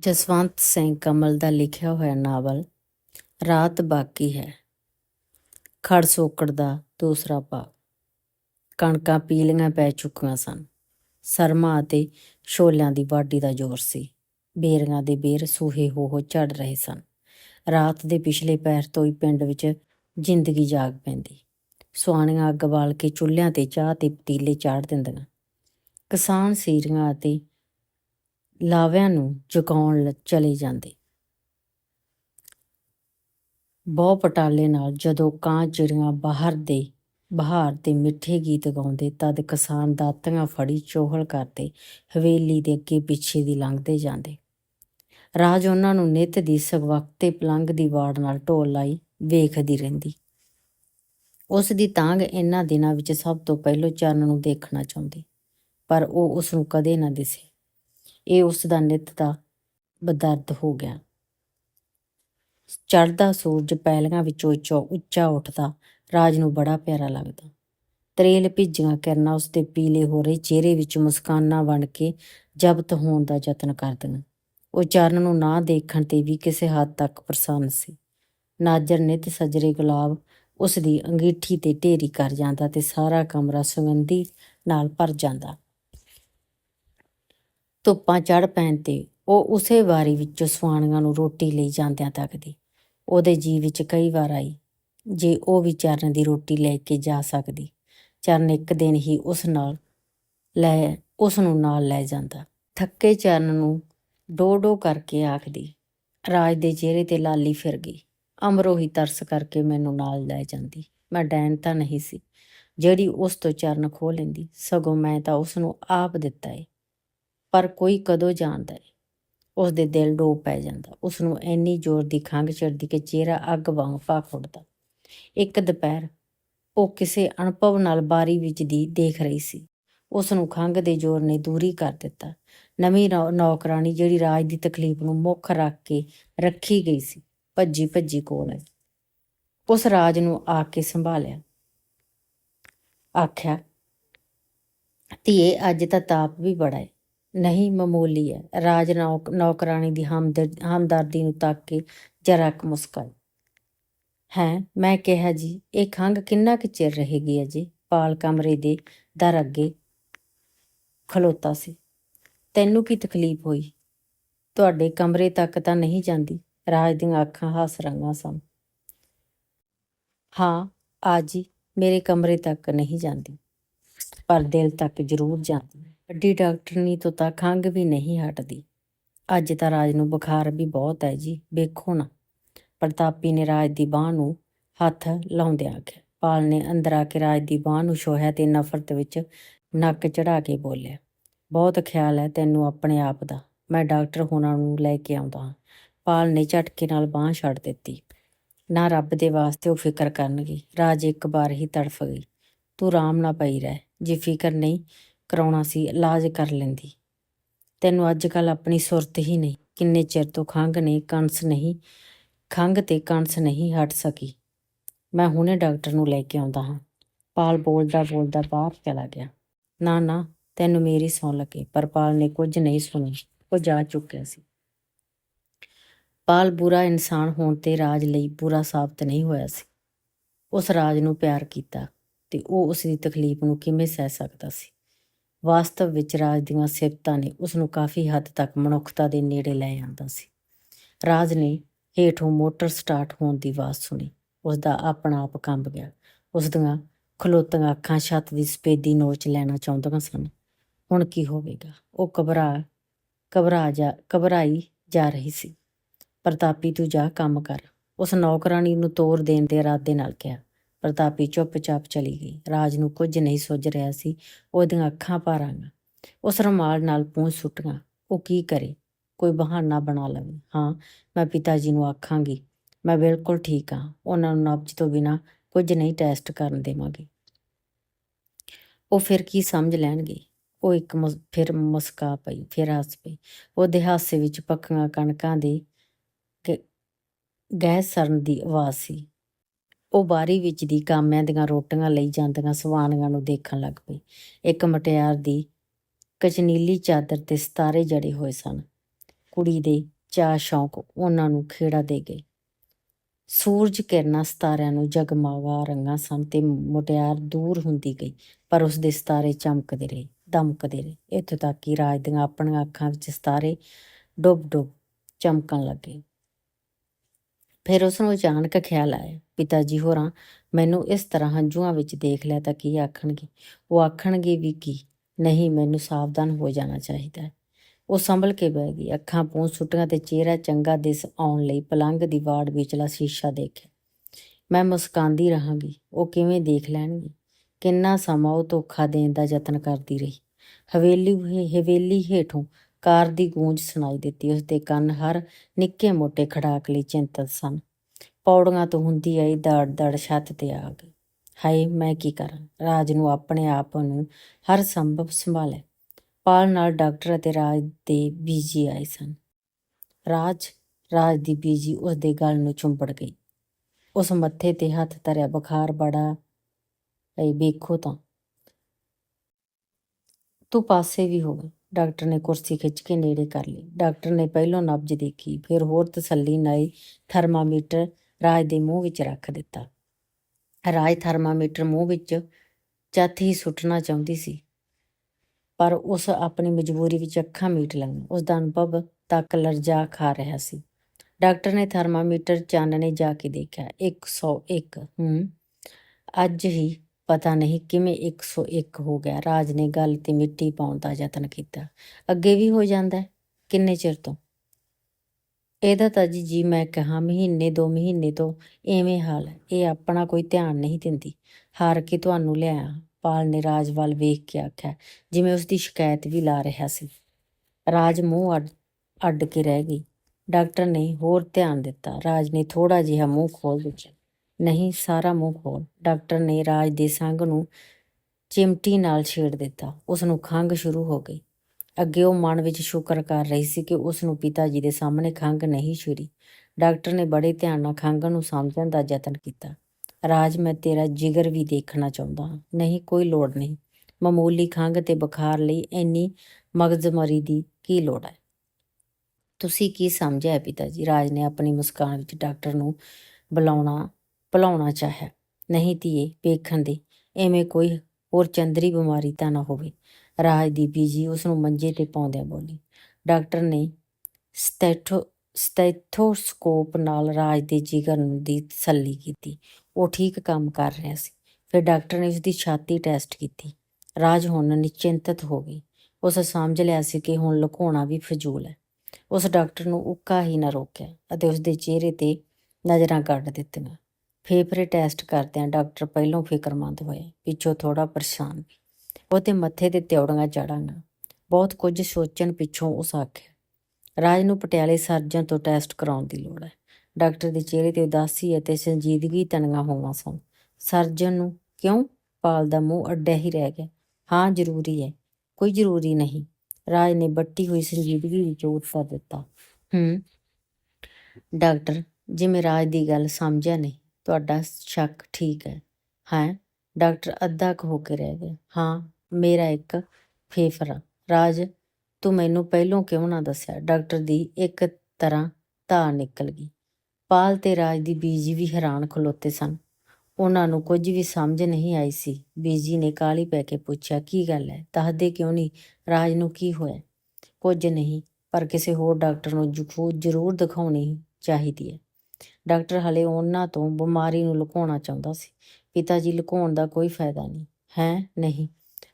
ਜਸਵੰਤ ਸਿੰਘ ਕਮਲ ਦਾ ਲਿਖਿਆ ਹੋਇਆ ਨਾਵਲ ਰਾਤ ਬਾਕੀ ਹੈ। ਖੜ ਸੋਕੜ ਦਾ ਦੂਸਰਾ ਭਾਗ। ਕਣਕਾਂ ਪੀਲੀਆਂ ਪੈ ਚੁੱਕੀਆਂ ਸਨ। ਸਰਮਾ ਅਤੇ ਛੋਲਿਆਂ ਦੀ ਵਾਢੀ ਦਾ ਜ਼ੋਰ ਸੀ। ਬੇਰੀਆਂ ਦੇ ਬੇਰ ਸੂਹੇ ਹੋ ਹੋ ਝੜ ਰਹੇ ਸਨ। ਰਾਤ ਦੇ ਪਿਛਲੇ ਪੈਰ ਤੋਂ ਹੀ ਪਿੰਡ ਵਿੱਚ ਜ਼ਿੰਦਗੀ ਜਾਗ ਪੈਂਦੀ। ਸੁਆਣੀਆਂ ਅੱਗ ਬਾਲ ਕੇ ਚੁੱਲ੍ਹਿਆਂ ਤੇ ਚਾਹ ਤੇ ਪਤੀਲੇ ਚਾੜ ਦਿੰਦੀਆਂ। ਕਿਸਾਨ ਸੀਰੀਆਂ ਅਤੇ ਲਾਵਿਆਂ ਨੂੰ ਜਗਾਉਣ ਲ- ਚਲੇ ਜਾਂਦੇ। ਬਹੁ ਪਟਾਲੇ ਨਾਲ ਜਦੋਂ ਕਾਂ ਚਿੜੀਆਂ ਬਾਹਰ ਦੇ, ਬਹਾਰ ਤੇ ਮਿੱਠੇ ਗੀਤ ਗਾਉਂਦੇ, ਤਦ ਕਿਸਾਨ ਦਾਤੀਆਂ ਫੜੀ ਚੋਹਲ ਕਰਦੇ, ਹਵੇਲੀ ਦੇ ਅੱਗੇ ਪਿੱਛੇ ਦੀ ਲੰਘਦੇ ਜਾਂਦੇ। ਰਾਜ ਉਹਨਾਂ ਨੂੰ ਨਿੱਤ ਦੀ ਸਗਵਕਤੇ ਪਲੰਗ ਦੀ ਵਾੜ ਨਾਲ ਢੋਲ ਲਾਈ ਵੇਖਦੀ ਰਹਿੰਦੀ। ਉਸ ਦੀ ਤਾਂਗ ਇਹਨਾਂ ਦਿਨਾਂ ਵਿੱਚ ਸਭ ਤੋਂ ਪਹਿਲਾਂ ਚਰਨ ਨੂੰ ਦੇਖਣਾ ਚਾਹੁੰਦੀ, ਪਰ ਉਹ ਉਸ ਨੂੰ ਕਦੇ ਨਾ ਦਿਸੇ। ਇਹ ਉਸ ਦਾ ਨਿੱਤ ਦਾ ਬਦਰਦ ਹੋ ਗਿਆ। ਚੜ੍ਹਦਾ ਸੂਰਜ ਪੈਲੀਆਂ ਵਿੱਚੋਂ ਉੱਚਾ ਉੱਚਾ ਉੱਠਦਾ, ਰਾਜ ਨੂੰ ਬੜਾ ਪਿਆਰਾ ਲੱਗਦਾ। ਤਰੇਲ ਭਿੱਜੀਆਂ ਕਿਰਨਾਂ ਉਸ ਦੇ ਪੀਲੇ ਹੋ ਰਹੇ ਚਿਹਰੇ ਵਿੱਚ ਮੁਸਕਾਨਾਂ ਬਣ ਕੇ ਜ਼ਬਤ ਹੋਣ ਦਾ ਯਤਨ ਕਰਦੀਆਂ। ਉਹ ਚਰਨ ਨੂੰ ਨਾ ਦੇਖਣ ਤੇ ਵੀ ਕਿਸੇ ਹੱਦ ਤੱਕ ਪ੍ਰਸੰਨ ਸੀ। ਨਾਜਰ ਨਿਤ ਸਜਰੇ ਗੁਲਾਬ ਉਸ ਦੀ ਅੰਗੀਠੀ ਤੇ ਢੇਰੀ ਕਰ ਜਾਂਦਾ ਤੇ ਸਾਰਾ ਕਮਰਾ ਸੁਗੰਧੀ ਨਾਲ ਭਰ ਜਾਂਦਾ। ਧੁੱਪਾਂ ਚੜ ਪੈਣ ਤੇ ਉਹ ਉਸੇ ਵਾਰੀ ਵਿੱਚੋਂ ਸਵਾਣੀਆਂ ਨੂੰ ਰੋਟੀ ਲਈ ਜਾਂਦਿਆਂ ਤੱਕਦੀ। ਉਹਦੇ ਜੀ ਵਿੱਚ ਕਈ ਵਾਰ ਆਈ, ਜੇ ਉਹ ਵੀ ਚਰਨ ਦੀ ਰੋਟੀ ਲੈ ਕੇ ਜਾ ਸਕਦੀ। ਚਰਨ ਇੱਕ ਦਿਨ ਹੀ ਉਸ ਨਾਲ ਲੈ, ਉਸ ਨੂੰ ਨਾਲ ਲੈ ਜਾਂਦਾ। ਥੱਕੇ ਚਰਨ ਨੂੰ ਡੋ ਡੋ ਕਰਕੇ ਆਖਦੀ, ਰਾਜ ਦੇ ਚਿਹਰੇ ਤੇ ਲਾਲੀ ਫਿਰ ਗਈ। ਅਮਰੋ ਹੀ ਤਰਸ ਕਰਕੇ ਮੈਨੂੰ ਨਾਲ ਲੈ ਜਾਂਦੀ। ਮੈਂ ਡੈਣ ਤਾਂ ਨਹੀਂ ਸੀ। ਜਿਹੜੀ ਉਸ ਤੋਂ ਚਰਨ ਖੋ ਲੈਂਦੀ, ਸਗੋਂ ਮੈਂ ਤਾਂ ਉਸ ਨੂੰ ਆਪ ਦਿੱਤਾ ਏ। ਪਰ ਕੋਈ ਕਦੋਂ ਜਾਣਦਾ ਏ। ਉਸ ਦੇ ਦਿਲ ਡੋਬ ਪੈ ਜਾਂਦਾ। ਉਸ ਨੂੰ ਇੰਨੀ ਜ਼ੋਰ ਦੀ ਖੰਘ ਚੜਦੀ ਕਿ ਚਿਹਰਾ ਅੱਗ ਵਾਂਗ ਭਖ ਉੱਠਦਾ ਇੱਕ ਦੁਪਹਿਰ ਉਹ ਕਿਸੇ ਅਣਭਵ ਨਾਲ ਬਾਰੀ ਵਿੱਚ ਦੀ ਦੇਖ ਰਹੀ ਸੀ। ਉਸ ਨੂੰ ਖੰਘ ਦੇ ਜ਼ੋਰ ਨੇ ਦੂਰੀ ਕਰ ਦਿੱਤਾ। ਨਵੀਂ ਨੌ- ਨੌਕਰਾਣੀ ਜਿਹੜੀ ਰਾਜ ਦੀ ਤਕਲੀਫ ਨੂੰ ਮੁੱਖ ਰੱਖ ਕੇ ਰੱਖੀ ਗਈ ਸੀ ਭੱਜੀ ਭੱਜੀ ਕੋਲ ਆਈ। ਉਸ ਰਾਜ ਨੂੰ ਆ ਕੇ ਸੰਭਾਲਿਆ। ਆਖਿਆ, ਧੀਏ, ਅੱਜ ਤਾਂ ਤਾਪ ਵੀ ਬੜਾ ਹੈ ਨਹੀਂ ਮਾਮੂਲੀ ਹੈ। ਰਾਜ ਨੌਕ, ਨੌਕਰਾਣੀ ਦੀ ਹਮਦਰ ਹਮਦਰਦੀ ਨੂੰ ਤੱਕ ਕੇ ਜਰਾ ਕੁ ਮੁਸਕਾਈ ਹੈ, ਮੈਂ ਕਿਹਾ ਜੀ, ਇਹ ਖੰਘ ਕਿੰਨਾ ਕੁ ਚਿਰ ਰਹੇਗੀ ਅਜੇ? ਪਾਲ ਕਮਰੇ ਦੇ ਦਰ ਅੱਗੇ ਖਲੋਤਾ ਸੀ। ਤੈਨੂੰ ਕੀ ਤਕਲੀਫ ਹੋਈ? ਤੁਹਾਡੇ ਕਮਰੇ ਤੱਕ ਤਾਂ ਨਹੀਂ ਜਾਂਦੀ। ਰਾਜ ਦੀਆਂ ਅੱਖਾਂ ਹੱਸ ਰਹੀਆਂ ਸਨ। ਹਾਂ, ਆਜੀ, ਮੇਰੇ ਕਮਰੇ ਤੱਕ ਨਹੀਂ ਜਾਂਦੀ। ਪਰ ਦਿਲ ਤੱਕ ਜ਼ਰੂਰ ਜਾਂਦੀ। ਵੱਡੀ ਡਾਕਟਰਨੀ ਤੋਂ ਤਾਂ ਖੰਘ ਵੀ ਨਹੀਂ ਹਟਦੀ। ਅੱਜ ਤਾਂ ਰਾਜ ਨੂੰ ਬੁਖਾਰ ਵੀ ਬਹੁਤ ਹੈ ਜੀ, ਵੇਖੋ ਨਾ। ਪ੍ਰਤਾਪੀ ਨੇ ਰਾਜ ਦੀ ਬਾਹ ਨੂੰ ਹੱਥ ਲਾਉਂਦਿਆਂ ਆਖਿਆ। ਪਾਲ ਨੇ ਅੰਦਰ ਆ ਕੇ ਰਾਜ ਦੀ ਬਾਹ ਨੂੰ ਛੋਹਿਆ ਤੇ ਨਫ਼ਰਤ ਵਿੱਚ ਨੱਕ ਚੜਾ ਕੇ ਬੋਲਿਆ, ਬਹੁਤ ਖਿਆਲ ਹੈ ਤੈਨੂੰ ਆਪਣੇ ਆਪ ਦਾ। ਮੈਂ ਡਾਕਟਰ ਹੋਣਾ ਨੂੰ ਲੈ ਕੇ ਆਉਂਦਾ ਹਾਂ। ਪਾਲ ਨੇ ਝਟਕੇ ਨਾਲ ਬਾਹ ਛੱਡ ਦਿੱਤੀ। ਨਾ ਰੱਬ ਦੇ ਵਾਸਤੇ ਉਹ ਫਿਕਰ ਕਰਨਗੇ। ਰਾਜ ਇੱਕ ਵਾਰ ਹੀ ਤੜਫ ਗਈ। ਤੂੰ ਆਰਾਮ ਨਾਲ ਪਈ ਰਹਿ। ਜੇ ਫਿਕਰ ਨਹੀਂ ਕਰਾਉਣਾ ਸੀ, ਇਲਾਜ ਕਰ ਲੈਂਦੀ। ਤੈਨੂੰ ਅੱਜ ਕੱਲ ਆਪਣੀ ਸੁਰਤ ਹੀ ਨਹੀਂ। ਕਿੰਨੇ ਚਿਰ ਤੋਂ ਖੰਘ ਨੇ ਕੰਸ ਨਹੀਂ, ਖੰਘ ਤੇ ਕੰਸ ਨਹੀਂ ਹਟ ਸਕੀ। ਮੈਂ ਹੁਣੇ ਡਾਕਟਰ ਨੂੰ ਲੈ ਕੇ ਆਉਂਦਾ ਹਾਂ। ਪਾਲ ਬੋਲਦਾ ਬੋਲਦਾ ਬਾਹਰ ਚਲਾ ਗਿਆ। ਨਾ ਨਾ, ਤੈਨੂੰ ਮੇਰੀ ਸੌਂ ਲੱਗੇ, ਪਰ ਪਾਲ ਨੇ ਕੁਝ ਨਹੀਂ ਸੁਣੀ, ਉਹ ਜਾ ਚੁੱਕਿਆ ਸੀ। ਪਾਲ ਬੁਰਾ ਇਨਸਾਨ ਹੋਣ ਤੇ ਰਾਜ ਲਈ ਬੁਰਾ ਸਾਬਤ ਨਹੀਂ ਹੋਇਆ ਸੀ। ਉਸ ਰਾਜ ਨੂੰ ਪਿਆਰ ਕੀਤਾ ਤੇ ਉਹ ਉਸ ਦੀ ਤਕਲੀਫ ਨੂੰ ਕਿਵੇਂ ਸਹਿ ਸਕਦਾ ਸੀ? ਵਾਸਤਵ ਵਿੱਚ ਰਾਜ ਦੀਆਂ ਸਿਫਤਾਂ ਨੇ ਉਸ ਨੂੰ ਕਾਫੀ ਹੱਦ ਤੱਕ ਮਨੁੱਖਤਾ ਦੇ ਨੇੜੇ ਲੈ ਆਂਦਾ ਸੀ। ਰਾਜ ਨੇ ਹੇਠੋਂ ਮੋਟਰ ਸਟਾਰਟ ਹੋਣ ਦੀ ਆਵਾਜ਼ ਸੁਣੀ। ਉਸ ਦਾ ਆਪਣਾ ਆਪ ਕੰਬ ਗਿਆ। ਉਸ ਦੀਆਂ ਖਲੋਤੀਆਂ ਅੱਖਾਂ ਛੱਤ ਦੀ ਸਪੇਦੀ ਨੋਚ ਲੈਣਾ ਚਾਹੁੰਦੀਆਂ ਸਨ। ਹੁਣ ਕੀ ਹੋਵੇਗਾ? ਉਹ ਘਬਰਾ ਘਬਰਾ ਜਾ, ਘਬਰਾਈ ਜਾ ਰਹੀ ਸੀ। ਪ੍ਰਤਾਪੀ, ਤੂੰ ਜਾ ਕੰਮ ਕਰ। ਉਸ ਨੌਕਰਾਨੀ ਨੂੰ ਤੋਰ ਦੇਣ ਦੇ ਇਰਾਦੇ ਨਾਲ ਕਿਹਾ। ਪ੍ਰਤਾਪੀ ਚੁੱਪਚਾਪ ਚਲੀ ਗਈ। ਰਾਜ ਨੂੰ ਕੁਝ ਨਹੀਂ ਸੁੱਝ ਰਿਹਾ ਸੀ। ਉਹਦੀਆਂ ਅੱਖਾਂ ਭਾਰਾਂਗਾ। ਉਸ ਰੁਮਾਲ ਨਾਲ ਪੂੰਝ ਸੁੱਟੀਆਂ। ਉਹ ਕੀ ਕਰੇ? ਕੋਈ ਬਹਾਨਾ ਬਣਾ ਲਵੇ। ਹਾਂ, ਮੈਂ ਪਿਤਾ ਜੀ ਨੂੰ ਆਖਾਂਗੀ। ਮੈਂ ਬਿਲਕੁਲ ਠੀਕ ਹਾਂ। ਉਹਨਾਂ ਨੂੰ ਨਬਜ਼ ਤੋਂ ਬਿਨਾ ਕੁਝ ਨਹੀਂ ਟੈਸਟ ਕਰਨ ਦੇਵਾਂਗੇ। ਉਹ ਫਿਰ ਕੀ ਸਮਝ ਲੈਣਗੇ? ਉਹ ਇੱਕ ਮੁਸ- ਫਿਰ ਮੁਸਕਾ ਪਈ, ਫਿਰ ਹੱਸ ਪਈ। ਉਹਦੇ ਹਾਸੇ ਵਿੱਚ ਪੱਕੀਆਂ ਕਣਕਾਂ ਦੇ ਗ- ਗੈਸ ਸਰਨ ਦੀ ਆਵਾਜ਼ ਸੀ। ਉਹ ਬਾਰੀ ਵਿੱਚ ਦੀ ਕਾਮਿਆਂ ਦੀਆਂ ਰੋਟੀਆਂ ਲਈ ਜਾਂਦੀਆਂ ਸਵਾਨੀਆਂ ਨੂੰ ਦੇਖਣ ਲੱਗ ਪਈ। ਇੱਕ ਮਟਿਆਰ ਦੀ ਕਚਨੀਲੀ ਚਾਦਰ ਤੇ ਸਿਤਾਰੇ ਜੜੇ ਹੋਏ ਸਨ। ਕੁੜੀ ਦੇ ਚਾਅ ਸ਼ੌਂਕ ਉਹਨਾਂ ਨੂੰ ਖੇੜਾ ਦੇ ਗਏ। ਸੂਰਜ ਕਿਰਨਾਂ ਸਿਤਾਰਿਆਂ ਨੂੰ ਜਗਮਗਾ ਰੰਗਾਂ ਸਨ ਤੇ ਮੁਟਿਆਰ ਦੂਰ ਹੁੰਦੀ ਗਈ, ਪਰ ਉਸ ਦੇ ਸਿਤਾਰੇ ਚਮਕਦੇ ਰਹੇ, ਦਮਕਦੇ ਰਹੇ। ਇੱਥੋਂ ਤੱਕ ਕਿ ਰਾਜ ਦੀਆਂ ਆਪਣੀਆਂ ਅੱਖਾਂ ਵਿੱਚ ਸਿਤਾਰੇ ਡੁੱਬ ਡੁੱਬ ਚਮਕਣ ਲੱਗੇ। ਫਿਰ ਉਸ ਨੂੰ ਅਚਾਨਕ ਖਿਆਲ ਆਇਆ ਪਿਤਾ ਜੀ ਹੋਰਾਂ, ਮੈਨੂੰ ਇਸ ਤਰ੍ਹਾਂ ਹੰਝੂਆਂ ਵਿੱਚ ਦੇਖ ਲਿਆ ਤਾਂ ਕੀ ਆਖਣਗੇ? ਉਹ ਆਖਣਗੇ ਵੀ ਕੀ? ਨਹੀਂ, ਮੈਨੂੰ ਸਾਵਧਾਨ ਹੋ ਜਾਣਾ ਚਾਹੀਦਾ ਹੈ। ਉਹ ਸੰਭਲ ਕੇ ਬਹਿ ਗਈ, ਅੱਖਾਂ ਪੂੰਝ ਸੁੱਟੀਆਂ ਤੇ ਚਿਹਰਾ ਚੰਗਾ ਦਿਸ ਆਉਣ ਲਈ ਪਲੰਗ ਦੀ ਵਾੜ ਵਿਚਲਾ ਸ਼ੀਸ਼ਾ ਦੇਖਿਆ। ਮੈਂ ਮੁਸਕਾਂਦੀ ਰਹਾਂਗੀ, ਉਹ ਕਿਵੇਂ ਦੇਖ ਲੈਣਗੇ? ਕਿੰਨਾ ਸਮਾਂ ਉਹ ਧੋਖਾ ਦੇਣ ਦਾ ਯਤਨ ਕਰਦੀ ਰਹੀ? ਹਵੇਲੀ ਹਵੇਲੀ ਹੇਠੋਂ ਕਾਰ ਦੀ ਗੂੰਜ ਸੁਣਾਈ ਦਿੱਤੀ। ਉਸ ਦੇ ਕੰਨ ਹਰ ਨਿੱਕੇ ਮੋਟੇ ਖੜਾਕ ਲਈ ਚਿੰਤਤ ਸਨ। ਪੌੜੀਆਂ ਤੋਂ ਹੁੰਦੀ ਆਈ ਦੜ ਦੜ ਛੱਤ ਤੇ ਆ ਗਈ। ਹਾਏ, ਮੈਂ ਕੀ ਕਰਾਂ? ਰਾਜ ਨੂੰ ਆਪਣੇ ਆਪ ਨੂੰ ਹਰ ਸੰਭਵ ਸੰਭਾਲਿਆ। ਪਾਲ ਨਾਲ ਡਾਕਟਰ ਅਤੇ ਰਾਜ ਦੇ ਬੀਜੀ ਆਏ ਸਨ। ਰਾਜ ਰਾਜ ਦੀ ਬੀਜੀ ਉਸ ਦੇ ਗਲ ਨੂੰ ਚੁੰਬੜ ਗਈ। ਉਸ ਮੱਥੇ ਤੇ ਹੱਥ ਧਰਿਆ ਬੁਖਾਰ ਬੜਾ ਐ ਵੇਖੋ ਤਾਂ। ਤੂੰ ਪਾਸੇ ਵੀ ਹੋ ਗਈ ਡਾਕਟਰ ਨੇ ਕੁਰਸੀ ਖਿੱਚ ਕੇ ਨੇੜੇ ਕਰ ਲਈ। ਡਾਕਟਰ ਨੇ ਪਹਿਲੋਂ ਨਬਜ ਦੇਖੀ, ਫਿਰ ਹੋਰ ਤਸੱਲੀ ਨਾਲ ਥਰਮਾਮੀਟਰ ਰਾਜ ਦੇ ਮੂੰਹ ਵਿੱਚ ਰੱਖ ਦਿੱਤਾ। ਰਾਜ ਥਰਮਾਮੀਟਰ ਮੂੰਹ ਵਿੱਚ ਚੱਥ ਹੀ ਸੁੱਟਣਾ ਚਾਹੁੰਦੀ ਸੀ, ਪਰ ਉਸ ਆਪਣੀ ਮਜਬੂਰੀ ਵਿੱਚ ਅੱਖਾਂ ਮੀਟ ਲਈਆਂ। ਉਸ ਦਾ ਅਨੁਭਵ ਤੱਕ ਲਰਜ਼ਾ ਖਾ ਰਿਹਾ ਸੀ। ਡਾਕਟਰ ਨੇ ਥਰਮਾਮੀਟਰ ਚਾਨਣੇ ਜਾ ਕੇ ਦੇਖਿਆ। 101 ਹੂੰ, ਅੱਜ ਹੀ ਪਤਾ ਨਹੀਂ ਕਿਵੇਂ 101 ਹੋ ਗਿਆ। ਰਾਜ ਨੇ ਗੱਲ ਤੇ ਮਿੱਟੀ ਪਾਉਣ ਦਾ ਯਤਨ ਕੀਤਾ। ਅੱਗੇ ਵੀ ਹੋ ਜਾਂਦਾ ਕਿੰਨੇ ਚਿਰ ਤੋਂ? ਇਹਦਾ ਤਾਂ ਜੀ ਜੀ ਮੈਂ ਕਹਾ, ਮਹੀਨੇ ਦੋ ਮਹੀਨੇ ਤੋਂ ਐਵੇਂ ਹਾਲ ਇਹ ਆਪਣਾ ਕੋਈ ਧਿਆਨ ਨਹੀਂ ਦਿੰਦੀ। ਹਾਰ ਕੇ ਤੁਹਾਨੂੰ ਲਿਆਇਆ। ਪਾਲ ਨੇ ਰਾਜ ਵੱਲ ਵੇਖ ਕੇ ਆਖਿਆ, ਜਿਵੇਂ ਉਸ ਦੀ ਸ਼ਿਕਾਇਤ ਵੀ ਲਾ ਰਿਹਾ ਸੀ। ਰਾਜ ਮੂੰਹ ਅੱਡ ਅੱਡ ਕੇ ਰਹਿ ਗਈ। ਡਾਕਟਰ ਨੇ ਹੋਰ ਧਿਆਨ ਦਿੱਤਾ। ਰਾਜ ਨੇ ਥੋੜਾ ਜਿਹਾ ਮੂੰਹ ਖੋਲ ਦਿੱਤਾ। ਨਹੀਂ, ਸਾਰਾ ਮੂੰਹ ਖੋਲ। ਡਾਕਟਰ ਨੇ ਰਾਜ ਦੇ ਸੰਗ ਨੂੰ ਚਿਮਟੀ ਨਾਲ ਛੇੜ ਦਿੱਤਾ। ਉਸ ਨੂੰ ਖੰਘ ਸ਼ੁਰੂ ਹੋ ਗਈ। ਅੱਗੇ ਉਹ ਮਨ ਵਿੱਚ ਸ਼ੁਕਰ ਕਰ ਰਹੀ ਸੀ ਕਿ ਉਸ ਨੂੰ ਪਿਤਾ ਜੀ ਦੇ ਸਾਹਮਣੇ ਖੰਘ ਨਹੀਂ ਛਿੜੀ। ਡਾਕਟਰ ਨੇ ਬੜੇ ਧਿਆਨ ਨਾਲ ਖੰਘ ਨੂੰ ਸਮਝਣ ਦਾ ਯਤਨ ਕੀਤਾ। ਰਾਜ, ਮੈਂ ਤੇਰਾ ਜਿਗਰ ਵੀ ਦੇਖਣਾ ਚਾਹੁੰਦਾ ਹਾਂ। ਨਹੀਂ, ਕੋਈ ਲੋੜ ਨਹੀਂ। ਮਾਮੂਲੀ ਖੰਘ ਤੇ ਬੁਖਾਰ ਲਈ ਇੰਨੀ ਮਗਜ਼ਮਰੀ ਦੀ ਕੀ ਲੋੜ ਹੈ? ਤੁਸੀਂ ਕੀ ਸਮਝਿਆ ਪਿਤਾ ਜੀ? ਰਾਜ ਨੇ ਆਪਣੀ ਮੁਸਕਾਨ ਵਿੱਚ ਡਾਕਟਰ ਨੂੰ ਬੁਲਾਉਣਾ ਭੁਲਾਉਣਾ ਚਾਹਿਆ ਨਹੀਂ ਧੀਏ, ਵੇਖਣ ਦੇ। ਐਵੇਂ ਕੋਈ ਹੋਰ ਚੰਦਰੀ ਬਿਮਾਰੀ ਤਾਂ ਨਾ ਹੋਵੇ। ਰਾਜ ਦੀ ਬੀਜੀ ਉਸ ਨੂੰ ਮੰਜੇ ਤੇ ਪਾਉਂਦਿਆਂ ਬੋਲੀ। ਡਾਕਟਰ ਨੇ ਸਟੈਥੋ, ਸਟੈਥੋਸਕੋਪ ਨਾਲ ਰਾਜ ਦੇ ਜਿਗਰ ਨੂੰ ਦੀ ਤਸੱਲੀ ਕੀਤੀ। ਉਹ ਠੀਕ ਕੰਮ ਕਰ ਰਿਹਾ ਸੀ। ਫਿਰ ਡਾਕਟਰ ਨੇ ਉਸ ਦੀ ਛਾਤੀ ਟੈਸਟ ਕੀਤੀ। ਰਾਜ ਹੁਣ ਨਿਚਿੰਤਤ ਹੋ ਗਈ। ਉਸ ਸਮਝ ਲਿਆ ਸੀ ਕਿ ਹੁਣ ਲੁਕਾਉਣਾ ਵੀ ਫਜ਼ੂਲ ਹੈ। ਉਸ ਡਾਕਟਰ ਨੂੰ ਉੱਕਾ ਹੀ ਨਾ ਰੋਕਿਆ ਅਤੇ ਉਸ ਦੇ ਚਿਹਰੇ ਤੇ ਨਜ਼ਰਾਂ ਕੱਢ ਦਿੱਤੀਆਂ। ਫੇਫੜੇ ਟੈਸਟ ਕਰਦਿਆਂ ਡਾਕਟਰ ਪਹਿਲੋਂ ਫਿਕਰਮੰਦ ਹੋਇਆ ਪਿੱਛੋਂ ਥੋੜਾ ਪਰੇਸ਼ਾਨ ਵੀ। ਉਹਦੇ ਮੱਥੇ ਤੇ ਤਿਉੜੀਆਂ ਚੜਾਂਗਾ ਬਹੁਤ ਕੁਝ ਸੋਚਣ ਪਿੱਛੋਂ ਉਸ ਆਖਿਆ ਰਾਜ ਨੂੰ ਪਟਿਆਲੇ ਸਰਜਨ ਤੋਂ ਟੈਸਟ ਕਰਾਉਣ ਦੀ ਲੋੜ ਹੈ। ਡਾਕਟਰ ਦੇ ਚਿਹਰੇ ਤੇ ਉਦਾਸੀ ਅਤੇ ਸੰਜੀਦਗੀ ਤਣੀਆਂ ਹੋਵਾਂ ਸਨ। ਸਰਜਨ ਨੂੰ ਕਿਉਂ? ਪਾਲ ਦਾ ਮੂੰਹ ਅੱਡਿਆ ਹੀ ਰਹਿ ਗਿਆ। ਹਾਂ, ਜ਼ਰੂਰੀ ਹੈ। ਕੋਈ ਜ਼ਰੂਰੀ ਨਹੀਂ। ਰਾਜ ਨੇ ਬੱਟੀ ਹੋਈ ਸੰਜੀਦਗੀ ਵਿੱਚ ਉੱਤਰ ਦਿੱਤਾ। ਹੂੰ। ਡਾਕਟਰ, ਜਿਵੇਂ ਰਾਜ ਦੀ ਗੱਲ ਸਮਝਿਆ ਨਹੀਂ ਤੁਹਾਡਾ ਸ਼ੱਕ ਠੀਕ ਹੈ। ਹਾਂ? ਡਾਕਟਰ ਅੱਧਾ ਕੁ ਹੋ ਕੇ ਰਹਿ ਗਿਆ। ਹਾਂ, ਮੇਰਾ ਇੱਕ ਫੇਫੜਾ। ਰਾਜ, ਤੂੰ ਮੈਨੂੰ ਪਹਿਲੋਂ ਕਿਉਂ ਨਾ ਦੱਸਿਆ? ਡਾਕਟਰ ਦੀ ਇੱਕ ਤਰ੍ਹਾਂ ਧਾਰ ਨਿਕਲ ਗਈ। ਪਾਲ ਤੇ ਰਾਜ ਦੀ ਬੀਜੀ ਵੀ ਹੈਰਾਨ ਖਲੋਤੇ ਸਨ। ਉਹਨਾਂ ਨੂੰ ਕੁਝ ਵੀ ਸਮਝ ਨਹੀਂ ਆਈ ਸੀ। ਬੀਜੀ ਨੇ ਕਾਲੀ ਪੈ ਕੇ ਪੁੱਛਿਆ, ਕੀ ਗੱਲ ਹੈ? ਦੱਸਦੇ ਕਿਉਂ ਨਹੀਂ? ਰਾਜ ਨੂੰ ਕੀ ਹੋਇਆ? ਕੁਝ ਨਹੀਂ, ਪਰ ਕਿਸੇ ਹੋਰ ਡਾਕਟਰ ਨੂੰ ਜ਼ਖੂ ਜ਼ਰੂਰ ਦਿਖਾਉਣੀ ਚਾਹੀਦੀ ਹੈ। ਡਾਕਟਰ ਹਲੇ ਉਹਨਾਂ ਤੋਂ ਬਿਮਾਰੀ ਨੂੰ ਲੁਕਾਉਣਾ ਚਾਹੁੰਦਾ ਸੀ। ਪਿਤਾ ਜੀ ਲੁਕਾਉਣ ਦਾ ਕੋਈ ਫਾਇਦਾ ਨਹੀਂ। ਹੈ? ਨਹੀਂ।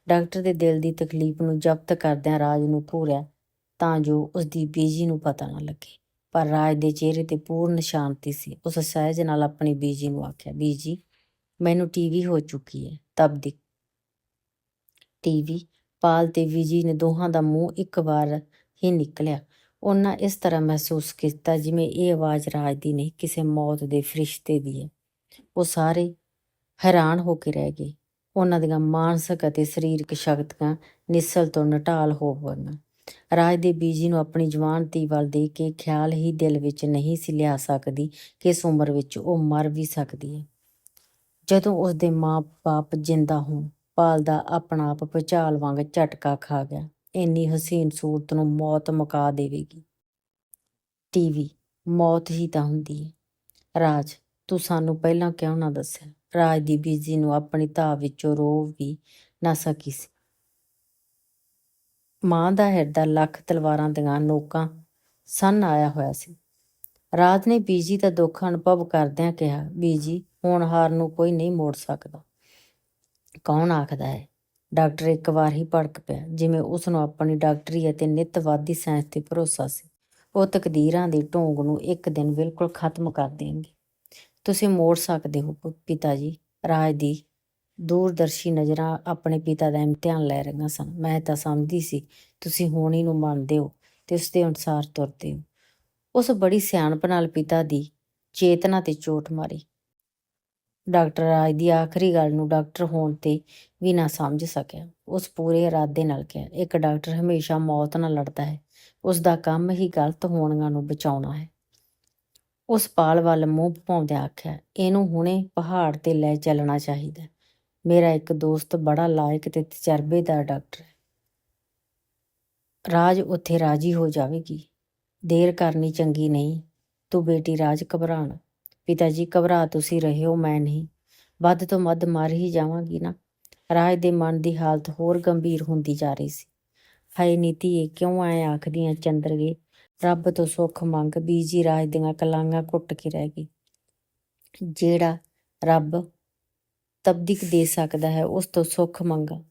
ਡਾਕਟਰ ਦੇ ਦਿਲ ਦੀ ਤਕਲੀਫ ਨੂੰ ਜ਼ਬਤ ਕਰਦਿਆਂ ਰਾਜ ਨੂੰ ਘੂਰਿਆ ਤਾਂ ਜੋ ਉਸ ਦੀ ਬੀਜੀ ਨੂੰ ਪਤਾ ਨਾ ਲੱਗੇ। ਪਰ ਰਾਜ ਦੇ ਚਿਹਰੇ ਤੇ ਪੂਰਨ ਸ਼ਾਂਤੀ ਸੀ। ਉਸ ਸਹਿਜ ਨਾਲ ਆਪਣੀ ਬੀਜੀ ਨੂੰ ਆਖਿਆ, ਬੀਜੀ, ਮੈਨੂੰ ਟੀਵੀ ਹੋ ਚੁੱਕੀ ਹੈ। ਤਬ ਦੀ ਟੀਵੀ ਪਾਲ ਤੇ ਬੀਜੀ ਨੇ ਦੋਹਾਂ ਦਾ ਮੂੰਹ ਇੱਕ ਵਾਰ ਹੀ ਨਿਕਲਿਆ। ਉਹਨਾਂ ਇਸ ਤਰ੍ਹਾਂ ਮਹਿਸੂਸ ਕੀਤਾ ਜਿਵੇਂ ਇਹ ਆਵਾਜ਼ ਰਾਜ ਦੀ ਨਹੀਂ, ਕਿਸੇ ਮੌਤ ਦੇ ਫਰਿਸ਼ਤੇ ਦੀ ਹੈ। ਉਹ ਸਾਰੇ ਹੈਰਾਨ ਹੋ ਕੇ ਰਹਿ ਗਏ। ਉਹਨਾਂ ਦੀਆਂ ਮਾਨਸਿਕ ਅਤੇ ਸਰੀਰਕ ਸ਼ਕਤੀਆਂ ਨਿਸਲ ਤੋਂ ਨਟਾਲ ਹੋ ਗਈਆਂ। ਰਾਜ ਦੇ ਬੀਜੀ ਨੂੰ ਆਪਣੀ ਜਵਾਨ ਧੀ ਵੱਲ ਦੇਖ ਕੇ ਖਿਆਲ ਹੀ ਦਿਲ ਵਿੱਚ ਨਹੀਂ ਸੀ ਲਿਆ ਸਕਦੀ ਕਿ ਇਸ ਉਮਰ ਵਿੱਚ ਉਹ ਮਰ ਵੀ ਸਕਦੀ ਹੈ। ਜਦੋਂ ਉਸ ਦੇ ਮਾਂ-ਬਾਪ ਜਿੰਦਾ ਹੋਣ, ਪਾਲ ਦਾ ਆਪਣਾ ਆਪ ਭੁਚਾਲ ਵਾਂਗ ਝਟਕਾ ਖਾ ਗਿਆ। ਇੰਨੀ ਹਸੀਨ ਸੂਰਤ ਨੂੰ ਮੌਤ ਮੁਕਾ ਦੇਵੇਗੀ। ਟੀਵੀ, ਮੌਤ ਹੀ ਤਾਂ ਹੁੰਦੀ ਹੈ ਰਾਜ, ਤੂੰ ਸਾਨੂੰ ਪਹਿਲਾਂ ਕਿਉਂ ਨਾ ਦੱਸਿਆ? ਰਾਜ ਦੀ ਬੀਜੀ ਨੂੰ ਆਪਣੀ ਧਾਹ ਵਿੱਚੋਂ ਰੋ ਵੀ ਨਾ ਸਕੀ ਸੀ। ਮਾਂ ਦਾ ਹਿਰਦਾ ਲੱਖ ਤਲਵਾਰਾਂ ਦੀਆਂ ਨੋਕਾਂ ਸੰਨ ਆਇਆ ਹੋਇਆ ਸੀ। ਰਾਜ ਨੇ ਬੀਜੀ ਦਾ ਦੁੱਖ ਅਨੁਭਵ ਕਰਦਿਆਂ ਕਿਹਾ, ਬੀਜੀ, ਹੁਣ ਹਾਰ ਨੂੰ ਕੋਈ ਨਹੀਂ ਮੋੜ ਸਕਦਾ। ਕੌਣ ਆਖਦਾ ਹੈ? ਡਾਕਟਰ ਇੱਕ ਵਾਰ ਹੀ ਭੜਕ ਪਿਆ, ਜਿਵੇਂ ਉਸ ਨੂੰ ਆਪਣੀ ਡਾਕਟਰੀ ਅਤੇ ਨਿੱਤਵਾਦੀ ਸਾਇੰਸ ਤੇ ਭਰੋਸਾ ਸੀ। ਉਹ ਤਕਦੀਰਾਂ ਦੀ ਢੋਂਗ ਨੂੰ ਇੱਕ ਦਿਨ ਬਿਲਕੁਲ ਖਤਮ ਕਰ ਦੇਣਗੇ। ਤੁਸੀਂ ਮੋੜ ਸਕਦੇ ਹੋ ਪਿਤਾ ਜੀ ਰਾਜ ਦੀ ਦੂਰਦਰਸ਼ੀ ਨਜ਼ਰਾਂ ਆਪਣੇ ਪਿਤਾ ਦਾ ਇਮਤਿਹਾਨ ਲੈ ਰਹੀਆਂ ਸਨ। ਮੈਂ ਤਾਂ ਸਮਝਦੀ ਸੀ, ਤੁਸੀਂ ਹੋਣੀ ਨੂੰ ਮੰਨਦੇ ਹੋ ਤੇ ਉਸ ਦੇ ਅਨੁਸਾਰ ਤੁਰਦੇ ਹੋ। ਉਸ ਬੜੀ ਸਿਆਣਪ ਨਾਲ ਪਿਤਾ ਦੀ ਚੇਤਨਾ ਤੇ ਚੋਟ ਮਾਰੀ। ਡਾਕਟਰ ਰਾਜ ਦੀ ਆਖਰੀ ਗੱਲ ਨੂੰ ਡਾਕਟਰ ਹੋਣ ਤੇ ਵੀ ਨਾ ਸਮਝ ਸਕਿਆ। ਉਸ ਪੂਰੇ ਇਰਾਦੇ ਨਾਲ ਕਿਹਾ, ਇੱਕ ਡਾਕਟਰ ਹਮੇਸ਼ਾ ਮੌਤ ਨਾਲ ਲੜਦਾ ਹੈ। ਉਸ ਦਾ ਕੰਮ ਹੀ ਗਲਤ ਹੋਣੀਆਂ ਨੂੰ ਬਚਾਉਣਾ ਹੈ। ਉਸ ਪਾਲ ਵੱਲ ਮੂੰਹ ਪਾਉਂਦਿਆਂ ਆਖਿਆ, ਇਹਨੂੰ ਹੁਣੇ ਪਹਾੜ ਤੇ ਲੈ ਚੱਲਣਾ ਚਾਹੀਦਾ ਮੇਰਾ ਇੱਕ ਦੋਸਤ ਬੜਾ ਲਾਇਕ ਤੇ ਤਜਰਬੇਦਾਰ ਡਾਕਟਰ ਹੈ। ਰਾਜ ਉੱਥੇ ਰਾਜੀ ਹੋ ਜਾਵੇਗੀ। ਦੇਰ ਕਰਨੀ ਚੰਗੀ ਨਹੀਂ। ਤੂੰ ਬੇਟੀ ਰਾਜ ਘਬਰਾਣ ਪਿਤਾ ਜੀ, ਘਬਰਾ ਤੁਸੀਂ ਰਹੇ ਹੋ, ਮੈਂ ਨਹੀਂ। ਵੱਧ ਤੋਂ ਵੱਧ ਮਰ ਹੀ ਜਾਵਾਂਗੀ ਨਾ। ਰਾਜ ਦੇ ਮਨ ਦੀ ਹਾਲਤ ਹੋਰ ਗੰਭੀਰ ਹੁੰਦੀ ਜਾ ਰਹੀ ਸੀ। ਹਾਏ ਨੀਤੀ ਇਹ ਕਿਉਂ ਐ ਆਖਦੀਆਂ ਚੰਦਰਗੇ? ਰੱਬ ਤੋਂ ਸੁੱਖ ਮੰਗ, ਬੀਜੀ ਰਾਜ ਦੀਆਂ ਕਲਾਂਗਾ ਘੁੱਟ ਕੇ ਰਹਿ ਗਈ। ਜਿਹੜਾ ਰੱਬ ਤਬਦੀਕ ਦੇ ਸਕਦਾ ਹੈ, ਉਸ ਤੋਂ ਸੁੱਖ ਮੰਗਾ।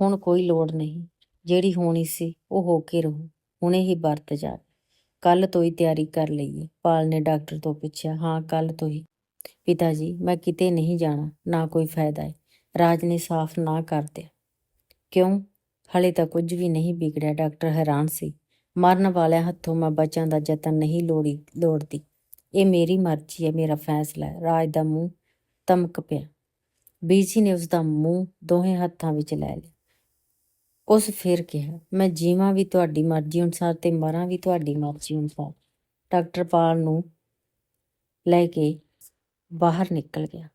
ਹੁਣ ਕੋਈ ਲੋੜ ਨਹੀਂ। ਜਿਹੜੀ ਹੋਣੀ ਸੀ, ਉਹ ਹੋ ਕੇ ਰਹੂ। ਹੁਣੇ ਹੀ ਵਰਤ ਜਾ। ਕੱਲ ਤੋਂ ਹੀ ਤਿਆਰੀ ਕਰ ਲਈਏ ਪਾਲ ਨੇ ਡਾਕਟਰ ਤੋਂ ਪੁੱਛਿਆ, ਹਾਂ ਕੱਲ ਤੋਂ ਹੀ। ਪਿਤਾ ਜੀ, ਮੈਂ ਕਿਤੇ ਨਹੀਂ ਜਾਣਾ, ਨਾ ਕੋਈ ਫਾਇਦਾ ਹੈ ਰਾਜ ਨੇ ਸਾਫ਼ ਨਾ ਕਰ ਦਿਆ। ਕਿਉਂ? ਹਲੇ ਤਾਂ ਕੁਝ ਵੀ ਨਹੀਂ ਵਿਗੜਿਆ। ਡਾਕਟਰ ਹੈਰਾਨ ਸੀ। ਮਰਨ ਵਾਲਿਆਂ ਹੱਥੋਂ ਮੈਂ ਬਚਣ ਦਾ ਯਤਨ ਨਹੀਂ ਲੋੜੀ, ਲੋੜਦੀ। ਇਹ ਮੇਰੀ ਮਰਜ਼ੀ ਹੈ ਮੇਰਾ ਫੈਸਲਾ ਹੈ ਰਾਜ ਦਾ ਮੂੰਹ ਤਮਕ ਪਿਆ। ਬੀਜੀ ਨੇ ਉਸ ਦਾ ਮੂੰਹ ਦੋਹੇ ਹੱਥਾਂ ਵਿੱਚ ਲੈ ਲਿਆ। ਉਸ ਫਿਰ ਕਿਹਾ, ਮੈਂ ਜੀਵਾਂ ਵੀ ਤੁਹਾਡੀ ਮਰਜ਼ੀ ਅਨੁਸਾਰ ਤੇ ਮਰਾਂ ਵੀ ਤੁਹਾਡੀ ਮਰਜ਼ੀ ਅਨੁਸਾਰ। ਡਾਕਟਰ ਪਾਲ ਨੂੰ ਲੈ ਕੇ ਬਾਹਰ ਨਿਕਲ ਗਿਆ।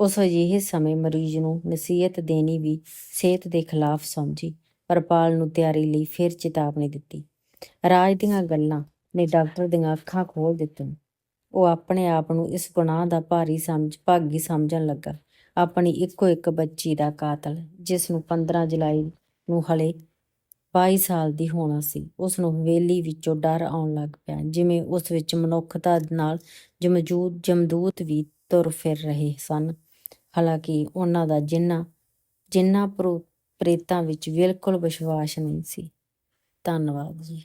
ਉਸ ਅਜਿਹੇ ਸਮੇਂ ਮਰੀਜ਼ ਨੂੰ ਨਸੀਹਤ ਦੇਣੀ ਵੀ ਸਿਹਤ ਦੇ ਖਿਲਾਫ ਸਮਝੀ, ਪਰ ਪਾਲ ਨੂੰ ਤਿਆਰੀ ਲਈ ਫਿਰ ਚੇਤਾਵਨੀ ਦਿੱਤੀ। ਰਾਜ ਦੀਆਂ ਗੱਲਾਂ ਨੇ ਡਾਕਟਰ ਦੀਆਂ ਅੱਖਾਂ ਖੋਲ ਦਿੱਤੀਆਂ। ਉਹ ਆਪਣੇ ਆਪ ਨੂੰ ਇਸ ਗੁਨਾਹ ਦਾ ਭਾਰੀ ਸਮਝ, ਭਾਗੀ ਸਮਝਣ ਲੱਗਾ। ਆਪਣੀ ਇੱਕੋ ਇੱਕ ਬੱਚੀ ਦਾ ਕਾਤਲ, ਜਿਸ ਨੂੰ 15 ਜੁਲਾਈ ਨੂੰ ਹਲੇ 22 ਸਾਲ ਦੀ ਹੋਣਾ ਸੀ। ਉਸ ਨੂੰ ਹਵੇਲੀ ਵਿੱਚੋਂ ਡਰ ਆਉਣ ਲੱਗ ਪਿਆ, ਜਿਵੇਂ ਉਸ ਵਿੱਚ ਮਨੁੱਖਤਾ ਨਾਲ ਜਮਜੂਦ ਜਮਦੂਤ ਵੀ ਤੁਰ ਫਿਰ ਰਹੇ ਸਨ। ਹਾਲਾਂਕਿ ਉਹਨਾਂ ਦਾ ਜਿੰਨਾ ਜਿੰਨਾ ਪ੍ਰੇਤਾਂ ਵਿੱਚ ਬਿਲਕੁਲ ਵਿਸ਼ਵਾਸ ਨਹੀਂ ਸੀ। ਧੰਨਵਾਦ ਜੀ।